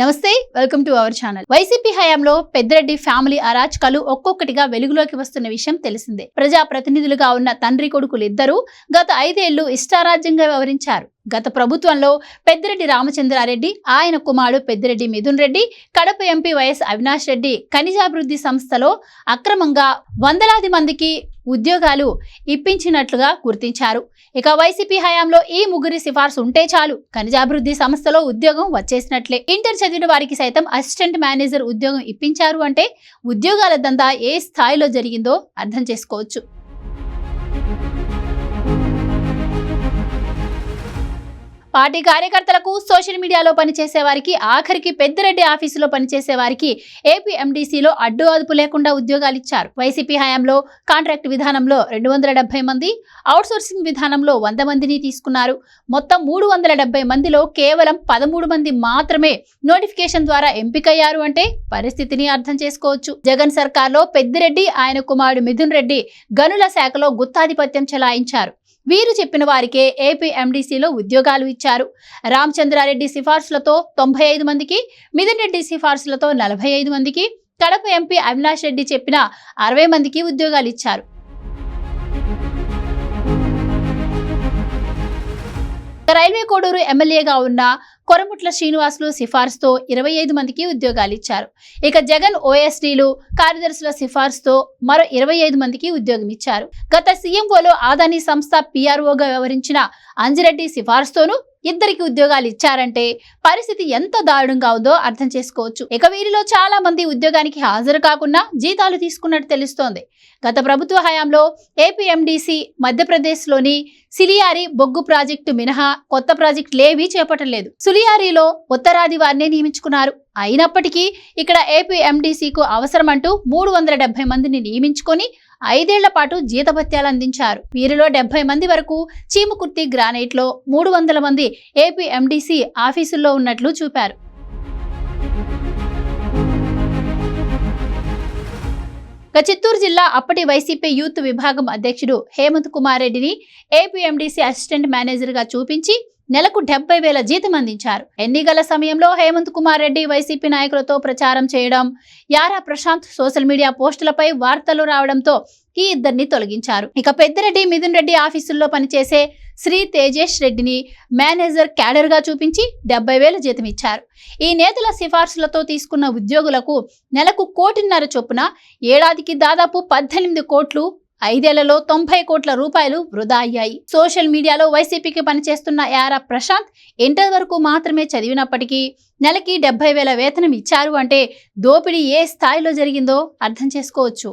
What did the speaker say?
నమస్తే welcome to our channel. YCP హయాంలో Peddireddy family అరాచకాలు ఒక్కొక్కటిగా వెలుగులోకి వస్తున్న విషయం తెలిసిందే. ప్రజా ప్రతినిధులుగా ఉన్న తండ్రి కొడుకులు ఇద్దరూ గత ఐదేళ్ళు ఇష్టారాజ్యంగా వ్యవహరించారు. గత ప్రభుత్వంలో పెద్దిరెడ్డి రామచంద్రారెడ్డి ఆయన కుమారుడు పెద్దిరెడ్డి మిథున్ రెడ్డి కడప ఎంపీ వైఎస్ అవినాష్ రెడ్డి ఖనిజాభివృద్ధి సంస్థలో అక్రమంగా వందలాది మందికి ఉద్యోగాలు ఇప్పించినట్లుగా గుర్తించారు. ఇక వైసీపీ హయాంలో ఈ ముగ్గురి సిఫార్సు ఉంటే చాలు. ఖనిజాభివృద్ధి సంస్థలో ఉద్యోగం వచ్చేసినట్లే. ఇంటర్ చదివిన వారికి సైతం అసిస్టెంట్ మేనేజర్ ఉద్యోగం ఇప్పించారు అంటే ఉద్యోగాల దందా ఏ స్థాయిలో జరిగిందో అర్థం చేసుకోవచ్చు. పార్టీ కార్యకర్తలకు సోషల్ మీడియాలో పనిచేసే వారికి ఆఖరికి పెద్దిరెడ్డి ఆఫీసులో పనిచేసే వారికి ఏపీ ఎండీసీలో అడ్డు అదుపు లేకుండా ఉద్యోగాలు ఇచ్చారు. వైసీపీ హయాంలో కాంట్రాక్ట్ విధానంలో రెండు వందల డెబ్బై మంది అవుట్సోర్సింగ్ విధానంలో వంద మందిని తీసుకున్నారు. మొత్తం మూడు వందల డెబ్బై మందిలో కేవలం పదమూడు మంది మాత్రమే నోటిఫికేషన్ ద్వారా ఎంపికయ్యారు అంటే పరిస్థితిని అర్థం చేసుకోవచ్చు. జగన్ సర్కార్లో పెద్దిరెడ్డి ఆయన కుమారుడు మిథున్ రెడ్డి గనుల శాఖలో గుత్తాధిపత్యం చెలాయించారు. వీరు చెప్పిన వారికే ఏపీ ఎండీసీలో ఉద్యోగాలు ఇచ్చారు. రామచంద్రారెడ్డి సిఫార్సులతో తొంభై ఐదు మందికి మిథున్ రెడ్డి సిఫార్సులతో నలభై ఐదు మందికి కడప ఎంపీ అవినాష్ రెడ్డి చెప్పిన అరవై మందికి ఉద్యోగాలు ఇచ్చారు. రైల్వే కోడూరు ఎమ్మెల్యేగా ఉన్న కొరముట్ల శ్రీనివాసులు సిఫార్సుతో ఇరవై ఐదు మందికి ఉద్యోగాలు ఇచ్చారు. ఇక జగన్ ఓఎస్డీలు కార్యదర్శుల సిఫార్సుతో మరో ఇరవై ఐదు మందికి ఉద్యోగం ఇచ్చారు. గత సీఎంఓలో ఆదాని సంస్థ పిఆర్ఓగా వ్యవహరించిన అంజిరెడ్డి సిఫార్సుతోనూ ఇద్దరికి ఉద్యోగాలు ఇచ్చారంటే పరిస్థితి ఎంత దారుణంగా ఉందో అర్థం చేసుకోవచ్చు. ఇక వీరిలో చాలా మంది ఉద్యోగానికి హాజరు కాకుండా జీతాలు తీసుకున్నట్టు తెలుస్తోంది. గత ప్రభుత్వ హయాంలో ఏపీఎండిసి మధ్యప్రదేశ్లోని సిలియారి బొగ్గు ప్రాజెక్టు మినహా కొత్త ప్రాజెక్టులేవీ చేపట్టలేదు. సులియారిలో ఉత్తరాది వారినే నియమించుకున్నారు. అయినప్పటికీ ఇక్కడ ఏపీఎండిసికు అవసరమంటూ మూడు వందల డెబ్బై మందిని నియమించుకొని ఐదేళ్ళ పాటు జీతభత్యాలు అందించారు. వీరిలో డెబ్బై మంది వరకు చీముకుర్తి గ్రానైట్లో మూడు వందల మంది ఏపీ ఎండీసీ ఆఫీసుల్లో ఉన్నట్లు చూపారు. ఇక చిత్తూరు జిల్లా అప్పటి వైసీపీ యూత్ విభాగం అధ్యక్షుడు హేమంత్ కుమార్ రెడ్డిని ఏపీఎండీసీ అసిస్టెంట్ మేనేజర్గా చూపించి నెలకు డెబ్బై వేల జీతం అందించారు. ఎన్నికల సమయంలో హేమంత్ కుమార్ రెడ్డి వైసీపీ నాయకులతో ప్రచారం చేయడం యారా ప్రశాంత్ సోషల్ మీడియా పోస్టులపై వార్తలు రావడంతో ఈ ఇద్దరిని తొలగించారు. ఇక పెద్దిరెడ్డి మిథున్ రెడ్డి ఆఫీసుల్లో పనిచేసే శ్రీ తేజేష్ రెడ్డిని మేనేజర్ క్యాడర్గా చూపించి డెబ్బై వేల జీతం ఇచ్చారు. ఈ నేతల సిఫార్సులతో తీసుకున్న ఉద్యోగులకు నెలకు కోటిన్నర చొప్పున ఏడాదికి దాదాపు పద్దెనిమిది కోట్లు ఐదేళ్ళలో తొంభై కోట్ల రూపాయలు వృధా అయ్యాయి. సోషల్ మీడియాలో వైసీపీకి పనిచేస్తున్న యారా ప్రశాంత్ ఇంటర్ వరకు మాత్రమే చదివినప్పటికీ నెలకి డెబ్బై వేల వేతనం ఇచ్చారు అంటే దోపిడీ ఏ స్థాయిలో జరిగిందో అర్థం చేసుకోవచ్చు.